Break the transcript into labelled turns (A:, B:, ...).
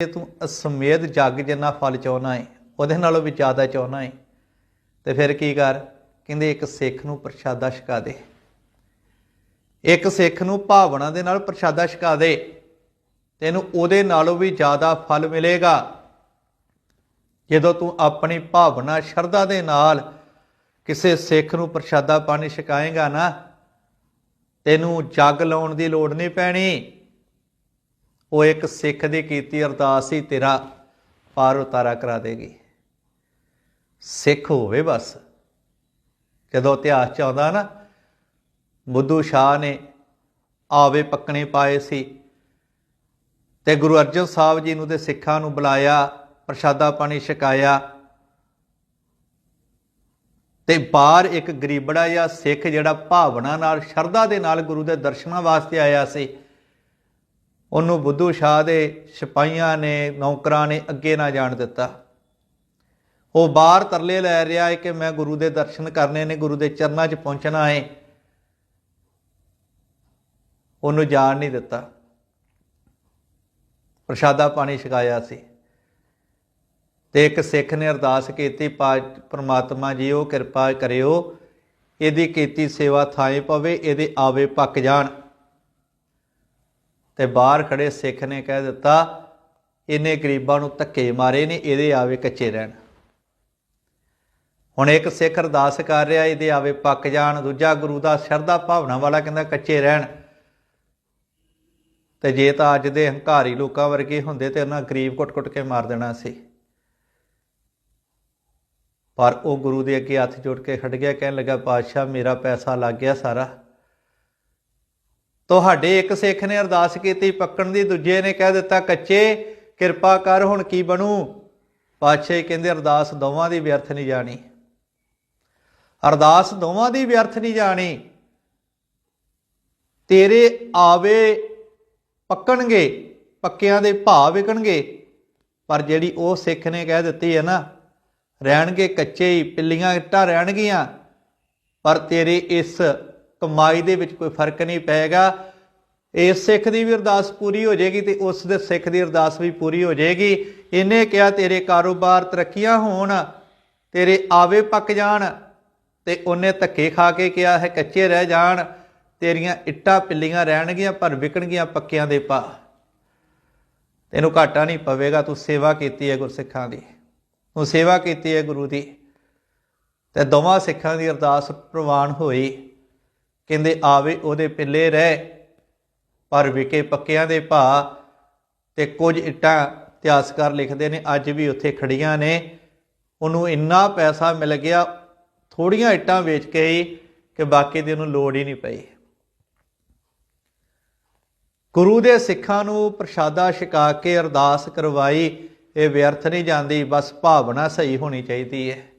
A: ਜੇ ਤੂੰ ਅਸਮੇਧ ਜੱਗ ਜਿੰਨਾ ਫਲ ਚਾਹਣਾ ਹੈ ਉਹਦੇ ਨਾਲੋਂ ਵੀ ਜ਼ਿਆਦਾ ਚਾਹਣਾ ਹੈ ਤੇ ਫਿਰ ਕੀ ਕਰ? ਕਹਿੰਦੇ ਇੱਕ ਸਿੱਖ ਨੂੰ ਪ੍ਰਸ਼ਾਦਾ ਛਕਾ ਦੇ। ਇੱਕ ਸਿੱਖ ਨੂੰ ਭਾਵਨਾ ਦੇ ਨਾਲ ਪ੍ਰਸ਼ਾਦਾ ਛਕਾ ਦੇ। ਤੈਨੂੰ ਉਹਦੇ ਨਾਲੋਂ ਵੀ ਜ਼ਿਆਦਾ ਫਲ ਮਿਲੇਗਾ। ਜਦੋਂ ਤੂੰ ਆਪਣੀ ਭਾਵਨਾ, ਸ਼ਰਧਾ ਦੇ ਨਾਲ ਕਿਸੇ ਸਿੱਖ ਨੂੰ ਪ੍ਰਸ਼ਾਦਾ ਪਾਣੀ ਛਕਾਏਗਾ ਨਾ, ਤੈਨੂੰ ਜੱਗ ਲਾਉਣ ਦੀ ਲੋੜ ਨਹੀਂ ਪੈਣੀ। ਉਹ ਇੱਕ ਸਿੱਖ ਦੀ ਕੀਤੀ ਅਰਦਾਸ ਹੀ ਤੇਰਾ ਪਾਰ ਉਤਾਰਾ ਕਰਾ ਦੇਗੀ। ਸਿੱਖ ਹੋਵੇ ਬਸ। ਜਦੋਂ ਇਤਿਹਾਸ ਚ ਆਉਂਦਾ ਨਾ, ਬੁੱਧੂ ਸ਼ਾਹ ਨੇ ਆਵੇ ਪੱਕਣੇ ਪਾਏ ਸੀ ਤੇ ਗੁਰੂ ਅਰਜਨ ਸਾਹਿਬ ਜੀ ਨੂੰ ਤੇ ਸਿੱਖਾਂ ਨੂੰ ਬੁਲਾਇਆ, ਪ੍ਰਸ਼ਾਦਾ ਪਾਣੀ ਛਕਾਇਆ ਤੇ ਬਾਹਰ ਇੱਕ ਗਰੀਬੜਾ ਜਾਂ ਸਿੱਖ ਜਿਹੜਾ ਭਾਵਨਾ ਨਾਲ, ਸ਼ਰਧਾ ਦੇ ਨਾਲ ਗੁਰੂ ਦੇ ਦਰਸ਼ਨਾਂ ਵਾਸਤੇ ਆਇਆ ਸੀ ਉਹਨੂੰ ਬੁੱਧੂ ਸ਼ਾਹ ਦੇ ਸਿਪਾਹੀਆਂ ਨੇ, ਨੌਕਰਾਂ ਨੇ ਅੱਗੇ ਨਾ ਜਾਣ ਦਿੱਤਾ। ਉਹ ਬਾਹਰ ਤਰਲੇ ਲੈ ਰਿਹਾ ਹੈ ਕਿ ਮੈਂ ਗੁਰੂ ਦੇ ਦਰਸ਼ਨ ਕਰਨੇ ਨੇ, ਗੁਰੂ ਦੇ ਚਰਨਾਂ 'ਚ ਪਹੁੰਚਣਾ ਹੈ। ਉਹਨੂੰ ਜਾਣ ਨਹੀਂ ਦਿੱਤਾ। ਪ੍ਰਸ਼ਾਦਾ ਪਾਣੀ ਛਕਾਇਆ ਸੀ। ਤੇ ਇੱਕ ਸਿੱਖ ਨੇ ਅਰਦਾਸ ਕੀਤੀ ਪਾ ਪ੍ਰਮਾਤਮਾ ਜੀ ਉਹ ਕਿਰਪਾ ਕਰਿਓ। ਇਹਦੀ ਕੀਤੀ ਸੇਵਾ ਥਾਏ ਪਵੇ, ਇਹਦੇ ਆਵੇ ਪੱਕ ਜਾਣ। ਤੇ ਬਾਹਰ ਖੜੇ ਸਿੱਖ ਨੇ ਕਹਿ ਦਿੱਤਾ, ਇਹਨੇ ਗਰੀਬਾਂ ਨੂੰ ਧੱਕੇ ਮਾਰੇ ਨੇ, ਇਹਦੇ ਆਵੇ ਕੱਚੇ ਰਹਿਣ। ਹੁਣ ਇੱਕ ਸਿੱਖ ਅਰਦਾਸ ਕਰ ਰਿਹਾ, ਇਹਦੇ ਆਵੇ ਪੱਕ ਜਾਣ। ਦੂਜਾ ਗੁਰੂ ਦਾ ਸ਼ਰਧਾ ਭਾਵਨਾ ਵਾਲਾ ਕਹਿੰਦਾ, ਕੱਚੇ ਰਹਿਣ। ਤੇ ਜੇ ਤਾਂ ਅੱਜ ਦੇ ਹੰਕਾਰੀ ਲੋਕਾਂ ਵਰਗੇ ਹੁੰਦੇ ਤੇ ਉਹਨਾਂ ਗਰੀਬ ਕੁੱਟ-ਕੁੱਟ ਕੇ ਮਾਰ ਦੇਣਾ ਸੀ। ਪਰ ਉਹ ਗੁਰੂ ਦੇ ਅੱਗੇ ਹੱਥ ਜੋੜ ਕੇ ਖੜ ਗਿਆ, ਕਹਿਣ ਲੱਗਾ, ਪਾਤਸ਼ਾਹ, ਮੇਰਾ ਪੈਸਾ ਲੱਗ ਗਿਆ ਸਾਰਾ। ਤੁਹਾਡੇ ਇੱਕ ਸਿੱਖ ਨੇ ਅਰਦਾਸ ਕੀਤੀ, ਪੱਕਣ ਦੀ ਦੂਜੇ ਨੇ ਕਹਿ ਦਿੱਤਾ, ਕੱਚੇ, ਕਿਰਪਾ ਕਰ, ਹੁਣ ਕੀ ਬਣੂ? ਪਾਤਸ਼ਾਹ ਕਹਿੰਦੇ, ਅਰਦਾਸ ਦੋਵਾਂ ਦੀ ਵਿਅਰਥ ਨਹੀਂ ਜਾਣੀ। ਅਰਦਾਸ ਦੋਵਾਂ ਦੀ ਵਿਅਰਥ ਨਹੀਂ ਜਾਣੀ। ਤੇਰੇ ਆਵੇ ਪੱਕਣਗੇ, ਪੱਕਿਆਂ ਦੇ ਭਾਅ ਵਿਕਣਗੇ, ਪਰ ਜਿਹੜੀ ਉਹ ਸਿੱਖ ਨੇ ਕਹਿ ਦਿੱਤੀ ਹੈ ਨਾ, ਰਹਿਣਗੇ ਕੱਚੇ ਹੀ, ਪਿੱਲੀਆਂ ਇੱਟਾਂ ਰਹਿਣਗੀਆਂ, ਪਰ ਤੇਰੇ ਇਸ ਕਮਾਈ ਦੇ ਵਿੱਚ ਕੋਈ ਫ਼ਰਕ ਨਹੀਂ ਪਏਗਾ ਇਸ ਸਿੱਖ ਦੀ ਵੀ ਅਰਦਾਸ ਪੂਰੀ ਹੋ ਜਾਏਗੀ ਤੇ ਉਸ ਦੇ ਸਿੱਖ ਦੀ ਅਰਦਾਸ ਵੀ ਪੂਰੀ ਹੋ ਜਾਏਗੀ। ਇਹਨੇ ਕਿਹਾ, ਤੇਰੇ ਕਾਰੋਬਾਰ ਤਰੱਕੀਆਂ ਹੋਣ, ਤੇਰੇ ਆਵੇ ਪੱਕ ਜਾਣ ਤੇ ਉਹਨੇ ਧੱਕੇ ਖਾ ਕੇ ਕਿਹਾ ਹੈ, ਕੱਚੇ ਰਹਿ ਜਾਣ, ਤੇਰੀਆਂ ਇੱਟਾਂ ਪਿੱਲੀਆਂ ਰਹਿਣਗੀਆਂ ਪਰ ਵਿਕਣਗੀਆਂ ਪੱਕਿਆਂ ਦੇ ਪਾ। ਤੈਨੂੰ ਘਾਟਾ ਨਹੀਂ ਪਵੇਗਾ, ਤੂੰ ਸੇਵਾ ਕੀਤੀ ਹੈ ਗੁਰਸਿੱਖਾਂ ਦੀ। ਤੂੰ ਸੇਵਾ ਕੀਤੀ ਹੈ ਗੁਰੂ ਦੀ। ਤੇ ਦੋਵਾਂ ਸਿੱਖਾਂ ਦੀ ਅਰਦਾਸ ਪ੍ਰਵਾਨ ਹੋਈ। ਕਹਿੰਦੇ, ਆਵੇ ਉਹਦੇ ਪਿੱਲੇ ਰਹਿ, ਪਰ ਵਿਕੇ ਪੱਕਿਆਂ ਦੇ ਭਾ ਤੇ ਕੁਝ ਇੱਟਾਂ ਇਤਿਹਾਸਕਾਰ ਲਿਖਦੇ ਨੇ, ਅੱਜ ਵੀ ਉੱਥੇ ਖੜੀਆਂ ਨੇ। ਉਹਨੂੰ ਇੰਨਾ ਪੈਸਾ ਮਿਲ ਗਿਆ ਥੋੜੀਆਂ ਇੱਟਾਂ ਵੇਚ ਕੇ ਹੀ, ਕਿ ਬਾਕੀ ਦੀ ਉਹਨੂੰ ਲੋੜ ਹੀ ਨਹੀਂ ਪਈ। ਗੁਰੂ ਦੇ ਸਿੱਖਾਂ ਨੂੰ ਪ੍ਰਸ਼ਾਦਾ ਛਕਾ ਕੇ ਅਰਦਾਸ ਕਰਵਾਈ, ਇਹ ਵਿਅਰਥ ਨਹੀਂ ਜਾਂਦੀ, ਬਸ ਭਾਵਨਾ ਸਹੀ ਹੋਣੀ ਚਾਹੀਦੀ ਹੈ।